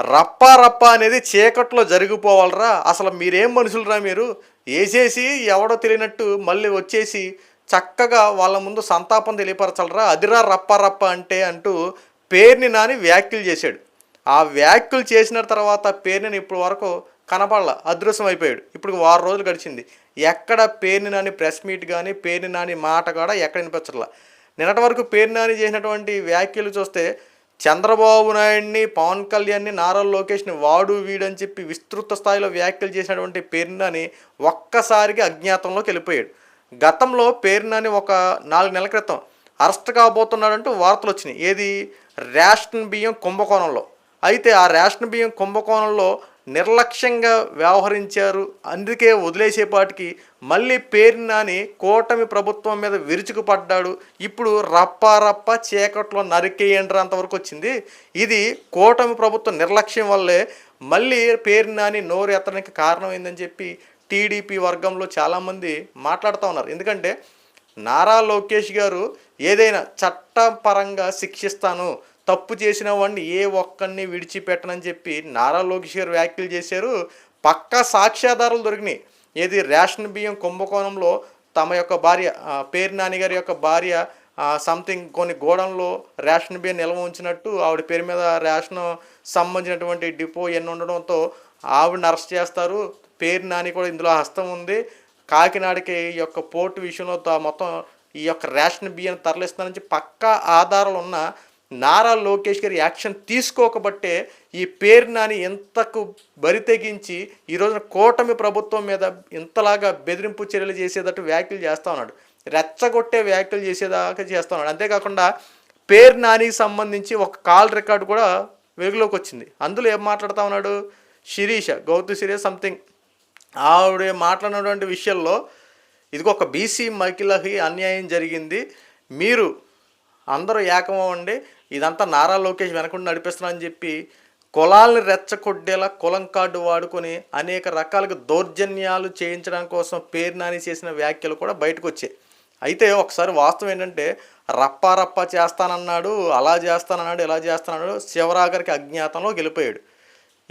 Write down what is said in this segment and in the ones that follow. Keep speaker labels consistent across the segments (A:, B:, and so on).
A: రప్పా రప్ప అనేది చీకట్లో జరిగిపోవాలరా. అసలు మీరేం మనుషులరా మీరు? వేసేసి ఎవడో తెలియనట్టు మళ్ళీ వచ్చేసి చక్కగా వాళ్ళ ముందు సంతాపం తెలియపరచాలరా. అదిరా రప్ప రప్ప అంటే అంటూ పేరుని నాని వ్యాఖ్యలు చేశాడు. ఆ వ్యాఖ్యలు చేసిన తర్వాత పేరుని ఇప్పుడు వరకు కనపడాల. అదృశ్యం అయిపోయాడు. ఇప్పుడు వారం రోజులు గడిచింది. ఎక్కడ పేరుని నాని ప్రెస్ మీట్ కానీ పేరుని నాని మాట కూడా ఎక్కడ వినిపించట్లా. నిన్నటి వరకు పేరు నాని చేసినటువంటి వ్యాఖ్యలు చూస్తే చంద్రబాబు నాయుడిని పవన్ కళ్యాణ్ని నారా లోకేష్ని వాడు వీడని చెప్పి విస్తృత స్థాయిలో వ్యాఖ్యలు చేసినటువంటి పేర్నాని ఒక్కసారిగా అజ్ఞాతంలోకి వెళ్ళిపోయాడు. గతంలో పేర్నాని ఒక నాలుగు నెలల క్రితం అరెస్ట్ కాబోతున్నాడంటూ వార్తలు వచ్చినాయి. ఏది? రేషన్ బియ్యం కుంభకోణంలో. అయితే ఆ రేషన్ బియ్యం కుంభకోణంలో నిర్లక్ష్యంగా వ్యవహరించారు. అందుకే వదిలేసేపాటికి మళ్ళీ పేరు నాని కూటమి ప్రభుత్వం మీద విరుచుకుపడ్డాడు. ఇప్పుడు రప్ప రప్ప చీకట్లో నరికేయండ్ర అంతవరకు వచ్చింది. ఇది కూటమి ప్రభుత్వం నిర్లక్ష్యం వల్లే మళ్ళీ పేరు నాని నోరు ఎత్తడానికి కారణమైందని చెప్పి టీడీపీ వర్గంలో చాలామంది మాట్లాడుతూ ఉన్నారు. ఎందుకంటే నారా లోకేష్ గారు ఏదైనా చట్టపరంగా శిక్షిస్తాను తప్పు చేసిన వాడిని ఏ ఒక్కడిని విడిచిపెట్టనని చెప్పి నారా లోకేష్ గారు వ్యాఖ్యలు చేశారు. పక్కా సాక్ష్యాధారాలు దొరికినాయి. ఏది రేషన్ బియ్యం కుంభకోణంలో తమ యొక్క భార్య పేరు నాన్నగారి గారి యొక్క భార్య సంథింగ్ కొన్ని గోడంలో రేషన్ బియ్యం నిల్వ ఉంచినట్టు ఆవిడ పేరు మీద రేషన్ సంబంధించినటువంటి డిపో ఎన్ని ఉండడంతో ఆవిడని అరెస్ట్ చేస్తారు. పేరు నాని కూడా ఇందులో హస్తం ఉంది. కాకినాడకి ఈ యొక్క పోర్టు విషయంలో తా- మొత్తం ఈ యొక్క రేషన్ బియ్యం తరలిస్తానని పక్కా ఆధారాలు ఉన్న నారా లోకేష్ గారి యాక్షన్ తీసుకోకబట్టే ఈ పేరు నాని ఎంతకు బరితెగించి ఈ రోజున కూటమి ప్రభుత్వం మీద ఇంతలాగా బెదిరింపు చర్యలు చేసేటట్టు వ్యాఖ్యలు చేస్తూ ఉన్నాడు. రెచ్చగొట్టే వ్యాఖ్యలు చేసేదాకా చేస్తూ ఉన్నాడు. అంతేకాకుండా పేరు నానికి సంబంధించి ఒక కాల్ రికార్డు కూడా వెలుగులోకి వచ్చింది. అందులో ఏం మాట్లాడుతా ఉన్నాడు? శిరీష గౌతు శిరీష సంథింగ్ ఆవిడ మాట్లాడినటువంటి విషయంలో ఇదిగో ఒక బీసీ మహిళకి అన్యాయం జరిగింది. మీరు అందరూ ఏకమవ్వండి. ఇదంతా నారా లోకేష్ వెనకుండా నడిపిస్తున్నారని చెప్పి కులాలను రెచ్చకొట్టేలా కులం కార్డు వాడుకొని అనేక రకాలుగా దౌర్జన్యాలు చేయించడం కోసం పేరు నాని చేసిన వ్యాఖ్యలు కూడా బయటకు వచ్చాయి. అయితే ఒకసారి వాస్తవం ఏంటంటే రప్పా రప్పా చేస్తానన్నాడు అలా చేస్తానన్నాడు ఇలా చేస్తానన్నాడు శివరాగరికి అజ్ఞాతంలో గెలిపోయాడు.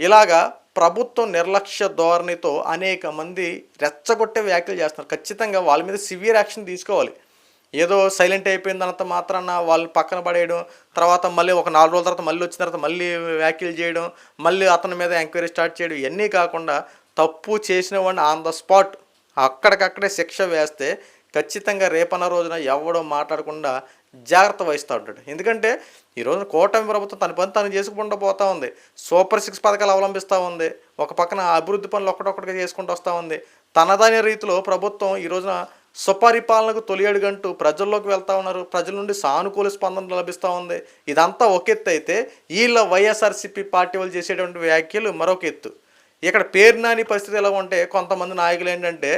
A: ఇలాగా ప్రభుత్వం నిర్లక్ష్య ధోరణితో అనేక మంది రెచ్చగొట్టే వ్యాఖ్యలు చేస్తున్నారు. ఖచ్చితంగా వాళ్ళ మీద సివియర్ యాక్షన్ తీసుకోవాలి. ఏదో సైలెంట్ అయిపోయిందన్నంత మాత్రాన వాళ్ళు పక్కన పడేయడం తర్వాత మళ్ళీ ఒక నాలుగు రోజుల తర్వాత మళ్ళీ వచ్చిన తర్వాత మళ్ళీ వ్యాఖ్యలు చేయడం మళ్ళీ అతని మీద ఎంక్వైరీ స్టార్ట్ చేయడం ఇవన్నీ కాకుండా తప్పు చేసిన వాడిని ఆన్ ద స్పాట్ అక్కడికక్కడే శిక్ష వేస్తే ఖచ్చితంగా రేపన్న రోజున ఎవడో మాట్లాడకుండా జాగ్రత్త వహిస్తూ ఉంటాడు. ఎందుకంటే ఈ రోజున కూటమి ప్రభుత్వం తన పని తను చేసుకుంటూ పోతా ఉంది. సూపర్ సిక్స్ పథకాలు అవలంబిస్తూ ఉంది. ఒక పక్కన అభివృద్ధి పనులు ఒక్కటొక్కటిగా చేసుకుంటూ వస్తూ ఉంది. తనదైన రీతిలో ప్రభుత్వం ఈ రోజున సుపరిపాలనకు తొలి అడుగంటూ ప్రజల్లోకి వెళ్తా ఉన్నారు. ప్రజల నుండి సానుకూల స్పందన లభిస్తూ ఉంది. ఇదంతా ఒక ఎత్తు అయితే వీళ్ళ వైఎస్ఆర్సీపీ పార్టీ వాళ్ళు చేసేటువంటి వ్యాఖ్యలు మరొక ఎత్తు. ఇక్కడ పేరు నాని పరిస్థితి ఎలా ఉంటే కొంతమంది నాయకులు ఏంటంటే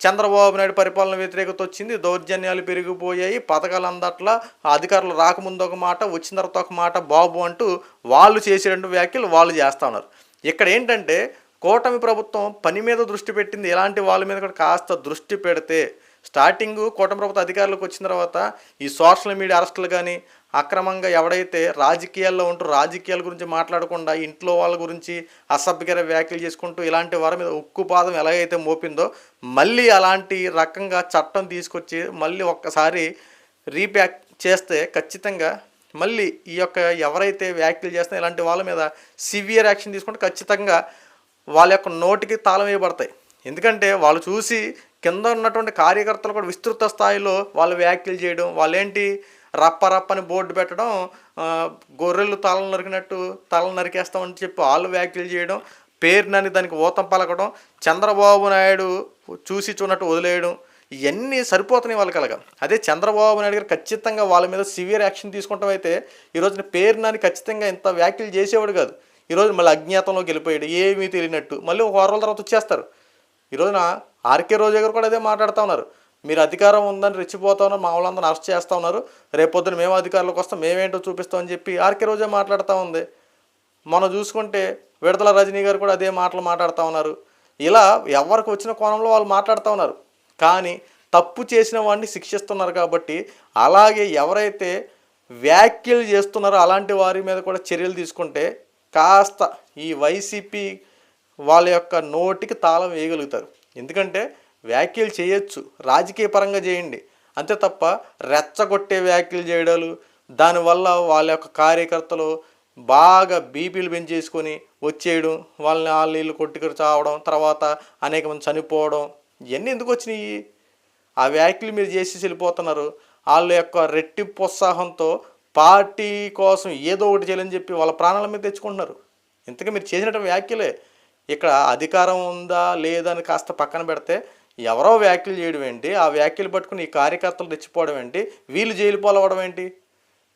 A: చంద్రబాబు నాయుడు పరిపాలన వ్యతిరేకత వచ్చింది దౌర్జన్యాలు పెరిగిపోయాయి పథకాలు అందట్ల అధికారులు రాకముందు ఒక మాట వచ్చిన తర్వాత ఒక మాట బాబు అంటూ వాళ్ళు చేసేటువంటి వ్యాఖ్యలు వాళ్ళు చేస్తూ ఉన్నారు. ఇక్కడ ఏంటంటే కూటమి ప్రభుత్వం పని మీద దృష్టి పెట్టింది. ఎలాంటి వాళ్ళ మీద కూడా కాస్త దృష్టి పెడితే స్టార్టింగ్ కూటమి ప్రభుత్వ అధికారులకు వచ్చిన తర్వాత ఈ సోషల్ మీడియా అరెస్టులు కానీ అక్రమంగా ఎవడైతే రాజకీయాల్లో ఉంటూ రాజకీయాల గురించి మాట్లాడకుండా ఇంట్లో వాళ్ళ గురించి అసభ్యకర వ్యాఖ్యలు చేసుకుంటూ ఇలాంటి వారి మీద ఉక్కుపాదం ఎలాగైతే మోపిందో మళ్ళీ అలాంటి రకంగా చట్టం తీసుకొచ్చి మళ్ళీ ఒక్కసారి రీప్యాక్ చేస్తే ఖచ్చితంగా మళ్ళీ ఈ యొక్క ఎవరైతే వ్యాఖ్యలు చేస్తే ఇలాంటి వాళ్ళ మీద సివియర్ యాక్షన్ తీసుకుంటే ఖచ్చితంగా వాళ్ళ యొక్క నోటికి తాళం వేయబడతాయి. ఎందుకంటే వాళ్ళు చూసి కింద ఉన్నటువంటి కార్యకర్తలు కూడా విస్తృత స్థాయిలో వాళ్ళు వ్యాఖ్యలు చేయడం వాళ్ళేంటి రప్ప రప్పని బోర్డు పెట్టడం గొర్రెలు తలను నరికినట్టు తలను నరికేస్తామని చెప్పి వాళ్ళు వ్యాఖ్యలు చేయడం పేరునని దానికి ఊతం పలకడం చంద్రబాబు నాయుడు చూసి చూనట్టు వదిలేయడం ఇవన్నీ సరిపోతున్నాయి వాళ్ళకి అలాగా. అదే చంద్రబాబు నాయుడు గారు ఖచ్చితంగా వాళ్ళ మీద సివియర్ యాక్షన్ తీసుకుంటాం అయితే ఈ రోజున ఖచ్చితంగా ఇంత వ్యాఖ్యలు చేసేవాడు కాదు. ఈరోజు మళ్ళీ అజ్ఞాతంలోకి వెళ్ళిపోయాడు ఏమీ తెలియనట్టు. మళ్ళీ ఒక వారాల తర్వాత వచ్చేస్తారు. ఈరోజున ఆర్కే రోజా గారు కూడా అదే మాట్లాడుతూ ఉన్నారు. మీరు అధికారం ఉందని రెచ్చిపోతా ఉన్నారు మా వాళ్ళందరూ అరెస్ట్ చేస్తూ ఉన్నారు. రేపొద్దున మేము అధికారులకు వస్తాం మేమేంటో చూపిస్తామని చెప్పి ఆర్కే రోజా మాట్లాడుతూ ఉంది. మనం చూసుకుంటే విడతల రజనీ గారు కూడా అదే మాటలు మాట్లాడుతూ ఉన్నారు. ఇలా ఎవరికి వచ్చిన కోణంలో వాళ్ళు మాట్లాడుతూ ఉన్నారు. కానీ తప్పు చేసిన వాడిని శిక్షిస్తున్నారు కాబట్టి అలాగే ఎవరైతే వ్యాఖ్యలు చేస్తున్నారో అలాంటి వారి మీద కూడా చర్యలు తీసుకుంటే కాస్త ఈ వైసీపీ వాళ్ళ యొక్క నోటికి తాళం వేయగలుగుతారు. ఎందుకంటే వ్యాఖ్యలు చేయొచ్చు రాజకీయ పరంగా చేయండి. అంతే తప్ప రెచ్చగొట్టే వ్యాఖ్యలు చేయడాలు దానివల్ల వాళ్ళ యొక్క కార్యకర్తలు బాగా బీపీలు పెంచేసుకొని వచ్చేయడం వాళ్ళని వాళ్ళు వీళ్ళు కొట్టుకొని చావడం తర్వాత అనేక మంది చనిపోవడం ఇవన్నీ ఎందుకు వచ్చినాయి? ఆ వ్యాఖ్యలు మీరు చేసి వెళ్ళిపోతున్నారు. వాళ్ళ యొక్క రెట్టింపు ఉత్సాహంతో పార్టీ కోసం ఏదో ఒకటి చేయాలని చెప్పి వాళ్ళ ప్రాణాల మీద తెచ్చుకుంటున్నారు. ఇంతకీ మీరు చేసినటువంటి వ్యాఖ్యలే ఇక్కడ అధికారం ఉందా లేదా అని కాస్త పక్కన పెడితే ఎవరో వ్యాఖ్యలు చేయడం ఏంటి? ఆ వ్యాఖ్యలు పట్టుకుని ఈ కార్యకర్తలు తెచ్చిపోవడం ఏంటి? వీళ్ళు జైలు పోలవడం ఏంటి?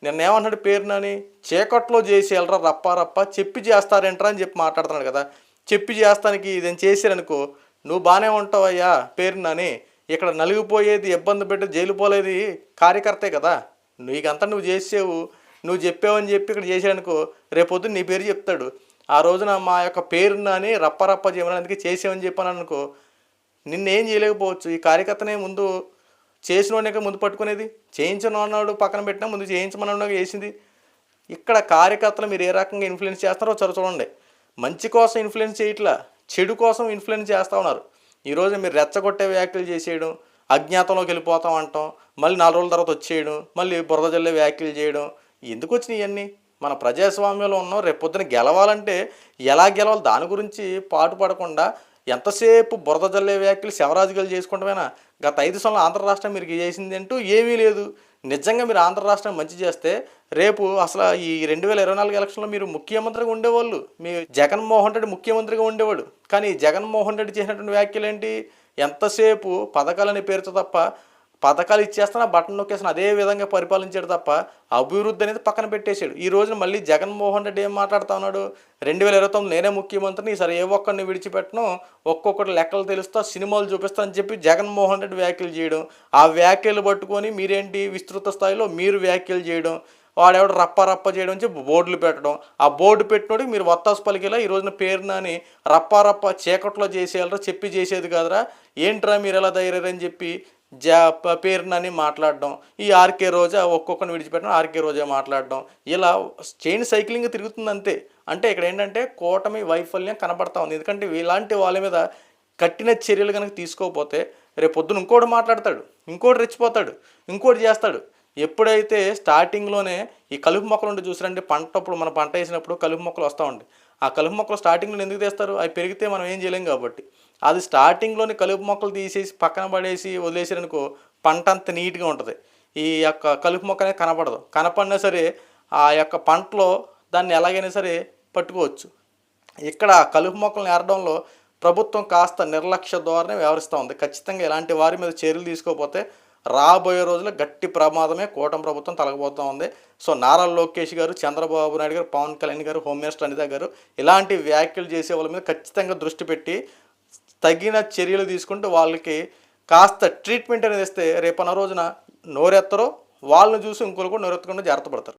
A: నిన్న ఏమన్నాడు పేరునని? చీకట్లో చేసి వెళ్ళరా రప్ప రప్ప చెప్పి చేస్తారేంట్రా అని చెప్పి మాట్లాడుతున్నాడు కదా. చెప్పి చేస్తానికి ఇదేం చేశారనుకో నువ్వు బాగానే ఉంటావయ్యా పేరునని. ఇక్కడ నలిగిపోయేది ఇబ్బంది పెట్టి జైలు పోలేది కార్యకర్తే కదా. నీకంతా నువ్వు చేసావు నువ్వు చెప్పావని చెప్పి ఇక్కడ చేశాడనుకో రేపొద్దు నీ పేరు చెప్తాడు. ఆ రోజున మా యొక్క పేరునని రప్పరప్ప జీవనానికి చేసామని చెప్పాను అనుకో నిన్నేం చేయలేకపోవచ్చు. ఈ కార్యకర్తనే ముందు చేసిన ముందు పట్టుకునేది. చేయించిన పక్కన పెట్టినా ముందు చేయించమన్నాడు చేసింది. ఇక్కడ కార్యకర్తలు మీరు ఏ రకంగా ఇన్ఫ్లుయెన్స్ చేస్తున్నారో ఒకసారి చూడండి. మంచి కోసం ఇన్ఫ్లుయెన్స్ చేయట్లా చెడు కోసం ఇన్ఫ్లుయెన్స్ చేస్తూ ఉన్నారు. ఈరోజు మీరు రెచ్చగొట్టే వ్యాఖ్యలు చేసేయడం అజ్ఞాతంలోకి వెళ్ళిపోతాం అంటాం. మళ్ళీ నాలుగు రోజుల తర్వాత వచ్చేయడం మళ్ళీ బురద జల్లే వ్యాఖ్యలు చేయడం. ఎందుకు వచ్చినాయి ఇవన్నీ? మన ప్రజాస్వామ్యంలో ఉన్నాం రేపొద్దున గెలవాలంటే ఎలా గెలవాలి? దాని గురించి పాటు పడకుండా ఎంతసేపు బురద జల్లే వ్యాఖ్యలు శవరాజుగాలు చేసుకుంటామేనా? గత ఐదు సంవత్సరాలు ఆంధ్ర రాష్ట్రం మీరు చేసింది అంటూ ఏమీ లేదు. నిజంగా మీరు ఆంధ్ర రాష్ట్రం మంచి చేస్తే రేపు అసలు ఈ రెండు వేల ఇరవై నాలుగు ఎలక్షన్లో మీరు ముఖ్యమంత్రిగా ఉండేవాళ్ళు. మీ జగన్మోహన్ రెడ్డి ముఖ్యమంత్రిగా ఉండేవాడు. కానీ జగన్మోహన్ రెడ్డి చేసినటువంటి వ్యాఖ్యలు ఏంటి ఎంతసేపు పథకాలని పేరుతో తప్ప పథకాలు ఇచ్చేస్తాను బటన్ నొక్కేస్తాను అదే విధంగా పరిపాలించాడు తప్ప అభివృద్ధి అనేది పక్కన పెట్టేశాడు. ఈ రోజున మళ్ళీ జగన్మోహన్ రెడ్డి ఏం మాట్లాడుతా ఉన్నాడు? రెండు వేల ఇరవై తొమ్మిది నేనే ముఖ్యమంత్రిని సరే ఏ ఒక్కరిని విడిచిపెట్టను? ఒక్కొక్కటి లెక్కలు తెలుస్తా సినిమాలు చూపిస్తానని చెప్పి జగన్మోహన్ రెడ్డి వ్యాఖ్యలు చేయడం ఆ వ్యాఖ్యలు పట్టుకొని మీరేంటి విస్తృత స్థాయిలో మీరు వ్యాఖ్యలు చేయడం వాడెవడు రప్ప రప్ప చేయడం అని చెప్పి బోర్డులు పెట్టడం. ఆ బోర్డు పెట్టినోడికి మీరు వత్తాసు పలికేలా ఈ రోజున పేరునని రప్ప రప్ప చీకట్లో చేసేయాలరా చెప్పి చేసేది కాదురా? ఏంట్రా మీరు ఎలా తయారని చెప్పి జా ప- పేరునని మాట్లాడడం. ఈ ఆర్కే రోజా ఒక్కొక్కరిని విడిచిపెట్టడం ఆర్కే రోజా మాట్లాడడం. ఇలా చైన్ సైక్లింగ్ తిరుగుతుంది అంతే అంటే ఇక్కడ ఏంటంటే కూటమి వైఫల్యం కనబడతా ఉంది. ఎందుకంటే ఇలాంటి వాళ్ళ మీద కఠిన చర్యలు కనుక తీసుకోకపోతే రేపు పొద్దున ఇంకోటి మాట్లాడతాడు. ఇంకోటి రెచ్చిపోతాడు. ఇంకోటి చేస్తాడు. ఎప్పుడైతే స్టార్టింగ్లోనే ఈ కలుపు మొక్కలు ఉంటే చూసారంటే పంట అప్పుడు మన పంట వేసినప్పుడు కలుపు మొక్కలు వస్తూ ఉంటాయి ఆ కలుపు మొక్కలు స్టార్టింగ్లో ఎందుకు తెస్తారు? అవి పెరిగితే మనం ఏం చేయలేం కాబట్టి. అది స్టార్టింగ్లోనే కలుపు మొక్కలు తీసేసి పక్కన పడేసి వదిలేసారనుకో పంట అంత నీట్గా ఉంటుంది. ఈ యొక్క కలుపు మొక్క అనేది కనపడదు. కనపడినా సరే ఆ యొక్క పంటలో దాన్ని ఎలాగైనా సరే పట్టుకోవచ్చు. ఇక్కడ కలుపు మొక్కలను ఏరడంలో ప్రభుత్వం కాస్త నిర్లక్ష్య ధోరణి వ్యవహరిస్తూ ఉంది. ఖచ్చితంగా ఇలాంటి వారి మీద చర్యలు తీసుకోకపోతే రాబోయే రోజుల్లో గట్టి ప్రమాదమే కూటమి ప్రభుత్వం తలగబోతూ ఉంది. సో నారా లోకేష్ గారు చంద్రబాబు నాయుడు గారు పవన్ కళ్యాణ్ గారు హోమ్ మినిస్టర్ అనిత గారు ఇలాంటి వ్యాఖ్యలు చేసే వాళ్ళ మీద ఖచ్చితంగా దృష్టి పెట్టి తగిన చర్యలు తీసుకుంటూ వాళ్ళకి కాస్త ట్రీట్మెంట్ అనేది ఇస్తే రేపన్న రోజున నోరెత్తరో వాళ్ళని చూసి ఇంకోరు కూడా నోరెత్తకుండా జాగ్రత్త పడతారు.